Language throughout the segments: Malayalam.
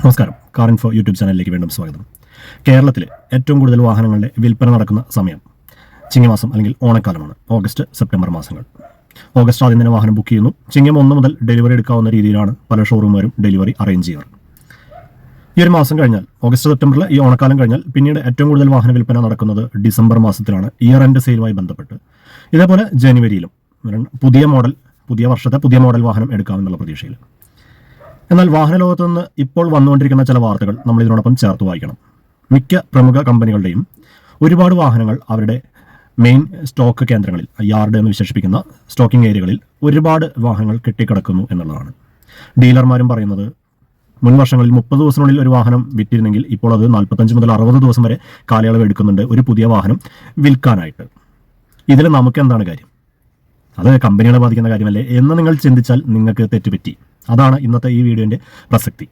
നമസ്കാരം. കാർ ഇൻഫോ യൂട്യൂബ് ചാനലിലേക്ക് വീണ്ടും സ്വാഗതം. കേരളത്തിൽ ഏറ്റവും കൂടുതൽ വാഹനങ്ങളുടെ വിൽപ്പന നടക്കുന്ന സമയം ചിങ്ങമാസം അല്ലെങ്കിൽ ഓണക്കാലമാണ്. ഓഗസ്റ്റ് സെപ്റ്റംബർ മാസങ്ങൾ. ഓഗസ്റ്റ് ആദ്യം തന്നെ വാഹനം ബുക്ക് ചെയ്യുന്നു. ചിങ്ങം ഒന്ന് മുതൽ ഡെലിവറി എടുക്കാവുന്ന രീതിയിലാണ് പല ഷോറൂമുകാരും ഡെലിവറി അറേഞ്ച് ചെയ്യാറ്. ഈ ഒരു മാസം കഴിഞ്ഞാൽ ഓഗസ്റ്റ് സെപ്റ്റംബറിൽ ഈ ഓണക്കാലം കഴിഞ്ഞാൽ പിന്നീട് ഏറ്റവും കൂടുതൽ വാഹന വിൽപ്പന നടക്കുന്നത് ഡിസംബർ മാസത്തിലാണ്. ഇയർ എൻഡ് സെയിലുമായി ബന്ധപ്പെട്ട്. ഇതേപോലെ ജനുവരിയിലും പുതിയ മോഡൽ പുതിയ വർഷത്തെ പുതിയ മോഡൽ വാഹനം എടുക്കാമെന്നുള്ള പ്രതീക്ഷയിൽ. എന്നാൽ വാഹന ലോകത്ത് നിന്ന് ഇപ്പോൾ വന്നുകൊണ്ടിരിക്കുന്ന ചില വാർത്തകൾ നമ്മൾ ഇതിനോടൊപ്പം ചേർത്ത് വായിക്കണം. മിക്ക പ്രമുഖ കമ്പനികളുടെയും ഒരുപാട് വാഹനങ്ങൾ അവരുടെ മെയിൻ സ്റ്റോക്ക് കേന്ദ്രങ്ങളിൽ യാർഡ് എന്ന് വിശേഷിപ്പിക്കുന്ന സ്റ്റോക്കിംഗ് ഏരിയകളിൽ ഒരുപാട് വാഹനങ്ങൾ കെട്ടിക്കിടക്കുന്നു എന്നുള്ളതാണ്. ഡീലർമാരും പറയുന്നത് മുൻ വർഷങ്ങളിൽ മുപ്പത് ദിവസത്തിനുള്ളിൽ ഒരു വാഹനം വിറ്റിരുന്നെങ്കിൽ ഇപ്പോൾ അത് നാൽപ്പത്തഞ്ച് മുതൽ അറുപത് ദിവസം വരെ കാലയളവ് എടുക്കുന്നുണ്ട് ഒരു പുതിയ വാഹനം വിൽക്കാനായിട്ട്. ഇതിൽ നമുക്ക് എന്താണ് കാര്യം? അത് കമ്പനികളെ ബാധിക്കുന്ന കാര്യമല്ലേ എന്ന് നിങ്ങൾ ചിന്തിച്ചാൽ നിങ്ങൾക്ക് തെറ്റുപറ്റി. അതാണ് ഇന്നത്തെ ഈ വീഡിയോന്റെ പ്രസക്തി.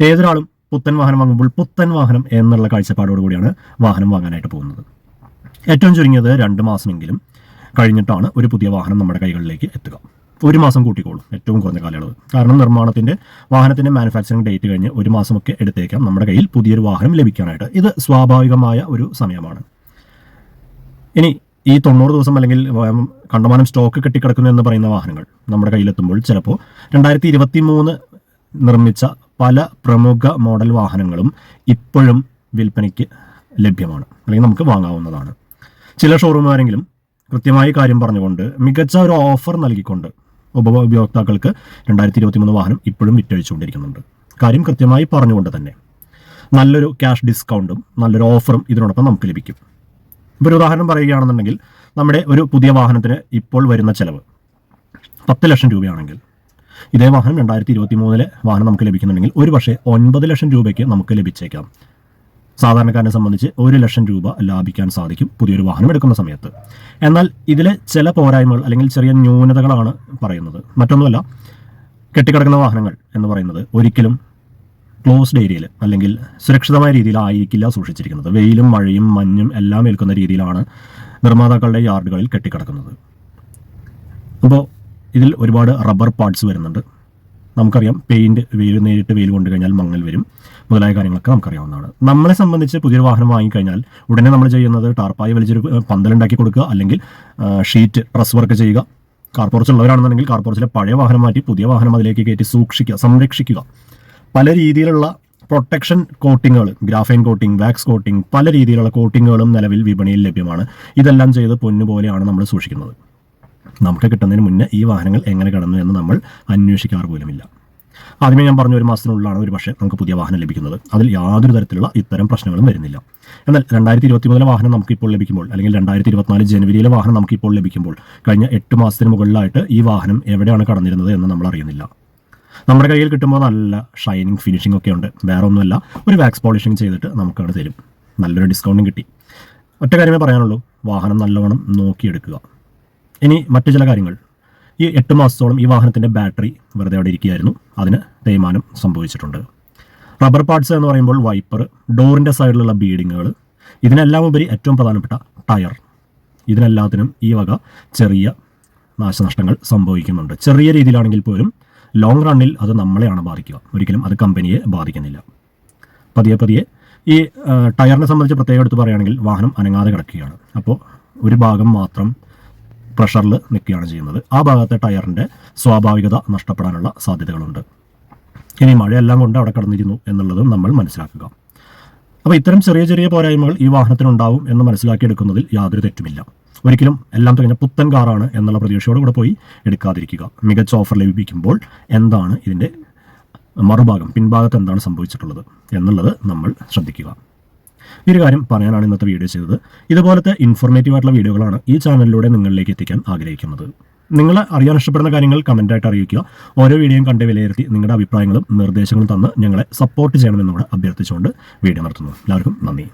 ഏതൊരാളും പുത്തൻ വാഹനം വാങ്ങുമ്പോൾ പുത്തൻ വാഹനം എന്നുള്ള കാഴ്ചപ്പാടോടുകൂടിയാണ് വാഹനം വാങ്ങാനായിട്ട് പോകുന്നത്. ഏറ്റവും ചുരുങ്ങിയത് രണ്ട് മാസമെങ്കിലും കഴിഞ്ഞിട്ടാണ് ഒരു പുതിയ വാഹനം നമ്മുടെ കൈകളിലേക്ക് എത്തുക. ഒരു മാസം കൂട്ടിക്കോളും ഏറ്റവും കുറഞ്ഞ കാലയളവ്. കാരണം നിർമ്മാണത്തിന്റെ വാഹനത്തിന്റെ മാനുഫാക്ചറിംഗ് ഡേറ്റ് കഴിഞ്ഞ് ഒരു മാസമൊക്കെ എടുത്തേക്കാം നമ്മുടെ കയ്യിൽ പുതിയൊരു വാഹനം ലഭിക്കാനായിട്ട്. ഇത് സ്വാഭാവികമായ ഒരു സമയമാണ്. ഇനി ഈ തൊണ്ണൂറ് ദിവസം അല്ലെങ്കിൽ കണ്ടമാനം സ്റ്റോക്ക് കെട്ടിക്കിടക്കുന്നു എന്ന് പറയുന്ന വാഹനങ്ങൾ നമ്മുടെ കയ്യിലെത്തുമ്പോൾ ചിലപ്പോൾ രണ്ടായിരത്തി ഇരുപത്തി മൂന്ന് നിർമ്മിച്ച പല പ്രമുഖ മോഡൽ വാഹനങ്ങളും ഇപ്പോഴും വിൽപ്പനയ്ക്ക് ലഭ്യമാണ് അല്ലെങ്കിൽ നമുക്ക് വാങ്ങാവുന്നതാണ്. ചില ഷോറൂമുകാരെങ്കിലും കൃത്യമായി കാര്യം പറഞ്ഞുകൊണ്ട് മികച്ച ഒരു ഓഫർ നൽകിക്കൊണ്ട് ഉപഭോ- ഉപഭോക്താക്കൾക്ക് രണ്ടായിരത്തി ഇരുപത്തി മൂന്ന് വാഹനം ഇപ്പോഴും വിറ്റഴിച്ചുകൊണ്ടിരിക്കുന്നുണ്ട്. കാര്യം കൃത്യമായി പറഞ്ഞുകൊണ്ട് തന്നെ നല്ലൊരു ക്യാഷ് ഡിസ്കൗണ്ടും നല്ലൊരു ഓഫറും ഇതിനോടൊപ്പം നമുക്ക് ലഭിക്കും. ഇപ്പോൾ ഒരു ഉദാഹരണം പറയുകയാണെന്നുണ്ടെങ്കിൽ നമ്മുടെ ഒരു പുതിയ വാഹനത്തിന് ഇപ്പോൾ വരുന്ന ചിലവ് പത്ത് ലക്ഷം രൂപയാണെങ്കിൽ ഇതേ വാഹനം രണ്ടായിരത്തി ഇരുപത്തി മൂന്നിലെ വാഹനം നമുക്ക് ലഭിക്കുന്നുണ്ടെങ്കിൽ ഒരു പക്ഷേ ഒൻപത് ലക്ഷം രൂപയ്ക്ക് നമുക്ക് ലഭിച്ചേക്കാം. സാധാരണക്കാരനെ സംബന്ധിച്ച് ഒരു ലക്ഷം രൂപ ലാഭിക്കാൻ സാധിക്കും പുതിയൊരു വാഹനം എടുക്കുന്ന സമയത്ത്. എന്നാൽ ഇതിലെ ചില പോരായ്മകൾ അല്ലെങ്കിൽ ചെറിയ ന്യൂനതകളാണ് പറയുന്നത്. മറ്റൊന്നുമല്ല കെട്ടിക്കിടക്കുന്ന വാഹനങ്ങൾ എന്ന് പറയുന്നത് ഒരിക്കലും ക്ലോസ്ഡ് ഏരിയയിൽ അല്ലെങ്കിൽ സുരക്ഷിതമായ രീതിയിലായിരിക്കില്ല സൂക്ഷിച്ചിരിക്കുന്നത്. വെയിലും മഴയും മഞ്ഞും എല്ലാം ഏൽക്കുന്ന രീതിയിലാണ് നിർമ്മാതാക്കളുടെ യാർഡുകളിൽ കെട്ടിക്കിടക്കുന്നത്. അപ്പോൾ ഇതിൽ ഒരുപാട് റബ്ബർ പാർട്സ് വരുന്നുണ്ട്. നമുക്കറിയാം പെയിന്റ് വെയിൽ നേരിട്ട് വെയിൽ കൊണ്ടു കഴിഞ്ഞാൽ മങ്ങൽ വരും. മുതലായ കാര്യങ്ങളൊക്കെ നമുക്കറിയാവുന്നതാണ്. നമ്മളെ സംബന്ധിച്ച് പുതിയൊരു വാഹനം വാങ്ങിക്കഴിഞ്ഞാൽ ഉടനെ നമ്മൾ ചെയ്യുന്നത് ടാർപ്പായി വലിച്ചൊരു പന്തലുണ്ടാക്കി കൊടുക്കുക അല്ലെങ്കിൽ ഷീറ്റ് പ്രസ് വർക്ക് ചെയ്യുക. കാർപോർച്ച് ഉള്ളവരാണെന്നുണ്ടെങ്കിൽ കാർപോർച്ചിലെ പഴയ വാഹനം മാറ്റി പുതിയ വാഹനം അതിലേക്ക് കയറ്റി സൂക്ഷിക്കുക സംരക്ഷിക്കുക. പല രീതിയിലുള്ള പ്രൊട്ടക്ഷൻ കോട്ടിങ്ങുകൾ ഗ്രാഫൈൻ കോട്ടിംഗ് വാക്സ് കോട്ടിംഗ് പല രീതിയിലുള്ള കോട്ടിങ്ങുകളും നിലവിൽ വിപണിയിൽ ലഭ്യമാണ്. ഇതെല്ലാം ചെയ്ത് പൊന്നുപോലെയാണ് നമ്മൾ സൂക്ഷിക്കുന്നത്. നമുക്ക് കിട്ടുന്നതിന് മുന്നേ ഈ വാഹനങ്ങൾ എങ്ങനെ കിടന്നു എന്ന് നമ്മൾ അന്വേഷിക്കാറ് പോലുമില്ല. ആദ്യമേ ഞാൻ പറഞ്ഞ ഒരു മാസത്തിനുള്ളിലാണ് ഒരു പക്ഷേ നമുക്ക് പുതിയ വാഹനം ലഭിക്കുന്നത്. അതിൽ യാതൊരു തരത്തിലുള്ള ഇത്തരം പ്രശ്നങ്ങളും വരുന്നില്ല. എന്നാൽ രണ്ടായിരത്തി ഇരുപത്തി മൂന്നിലെ വാഹനം നമുക്ക് ഇപ്പോൾ ലഭിക്കുമ്പോൾ അല്ലെങ്കിൽ രണ്ടായിരത്തി ഇരുപത്തിനാല് ജനുവരിയിലെ വാഹനം നമുക്ക് ഇപ്പോൾ ലഭിക്കുമ്പോൾ കഴിഞ്ഞ എട്ട് മാസത്തിന് മുകളിലായിട്ട് ഈ വാഹനം എവിടെയാണ് കടന്നിരുന്നത് എന്ന് നമ്മൾ അറിയുന്നില്ല. നമ്മുടെ കയ്യിൽ കിട്ടുമ്പോൾ നല്ല ഷൈനിങ് ഫിനിഷിംഗ് ഒക്കെ ഉണ്ട്. വേറെ ഒന്നുമല്ല ഒരു വാക്സ് പോളിഷിംഗ് ചെയ്തിട്ട് നമുക്കവിടെ തരും. നല്ലൊരു ഡിസ്കൗണ്ടും കിട്ടി. ഒറ്റ കാര്യമേ പറയാനുള്ളൂ വാഹനം നല്ലവണ്ണം നോക്കിയെടുക്കുക. ഇനി മറ്റു ചില കാര്യങ്ങൾ. ഈ എട്ട് മാസത്തോളം ഈ വാഹനത്തിന്റെ ബാറ്ററി വെറുതെ അവിടെ ഇരിക്കുകയായിരുന്നു. അതിന് തേയ്മാനം സംഭവിച്ചിട്ടുണ്ട്. റബ്ബർ പാർട്സ് എന്ന് പറയുമ്പോൾ വൈപ്പർ ഡോറിന്റെ സൈഡിലുള്ള ബീഡിങ്ങുകൾ ഇതിനെല്ലാം ഉപരി ഏറ്റവും പ്രധാനപ്പെട്ട ടയർ ഇതിനെല്ലാത്തിനും ഈ വക ചെറിയ നാശനഷ്ടങ്ങൾ സംഭവിക്കുന്നുണ്ട്. ചെറിയ രീതിയിലാണെങ്കിൽ പോലും ലോങ് റണ്ണിൽ അത് നമ്മളെയാണ് ബാധിക്കുക. ഒരിക്കലും അത് കമ്പനിയെ ബാധിക്കുന്നില്ല. പതിയെ പതിയെ ഈ ടയറിനെ സംബന്ധിച്ച് പ്രത്യേകം എടുത്ത് പറയുകയാണെങ്കിൽ വാഹനം അനങ്ങാതെ കിടക്കുകയാണ്. അപ്പോൾ ഒരു ഭാഗം മാത്രം പ്രഷറിൽ നിൽക്കുകയാണ് ചെയ്യുന്നത്. ആ ഭാഗത്തെ ടയറിന്റെ സ്വാഭാവികത നഷ്ടപ്പെടാനുള്ള സാധ്യതകളുണ്ട്. ഇനി മഴയെല്ലാം കൊണ്ട് അവിടെ കടന്നിരുന്നു എന്നുള്ളതും നമ്മൾ മനസ്സിലാക്കുക. അപ്പോൾ ഇത്തരം ചെറിയ ചെറിയ പോരായ്മകൾ ഈ വാഹനത്തിനുണ്ടാവും എന്ന് മനസ്സിലാക്കിയെടുക്കുന്നതിൽ യാതൊരു തെറ്റുമില്ല. ഒരിക്കലും എല്ലാം തികഞ്ഞ പുത്തൻ കാറാണ് എന്നുള്ള പ്രതീക്ഷയോട് കൂടെ പോയി എടുക്കാതിരിക്കുക. മികച്ച ഓഫർ ലഭിക്കുമ്പോൾ എന്താണ് ഇതിന്റെ മറുഭാഗം? പിൻഭാഗത്ത് എന്താണ് സംഭവിച്ചിട്ടുള്ളത് എന്നുള്ളത് നമ്മൾ ശ്രദ്ധിക്കുക. ഒരു കാര്യം പറയാനാണ് ഇന്നത്തെ വീഡിയോ ചെയ്തത്. ഇതുപോലത്തെ ഇൻഫോർമേറ്റീവ് ആയിട്ടുള്ള വീഡിയോകളാണ് ഈ ചാനലിലൂടെ നിങ്ങളിലേക്ക് എത്തിക്കാൻ ആഗ്രഹിക്കുന്നത്. നിങ്ങൾ അറിയാൻ ഇഷ്ടപ്പെടുന്ന കാര്യങ്ങൾ കമന്റായിട്ട് അറിയിക്കുക. ഓരോ വീഡിയോയും കണ്ട് വിലയിരുത്തി നിങ്ങളുടെ അഭിപ്രായങ്ങളും നിർദ്ദേശങ്ങളും തന്ന് ഞങ്ങളെ സപ്പോർട്ട് ചെയ്യണമെന്നുകൂടെ അഭ്യർത്ഥിച്ചുകൊണ്ട് വീഡിയോ നടത്തുന്നു എല്ലാവർക്കും നന്ദി.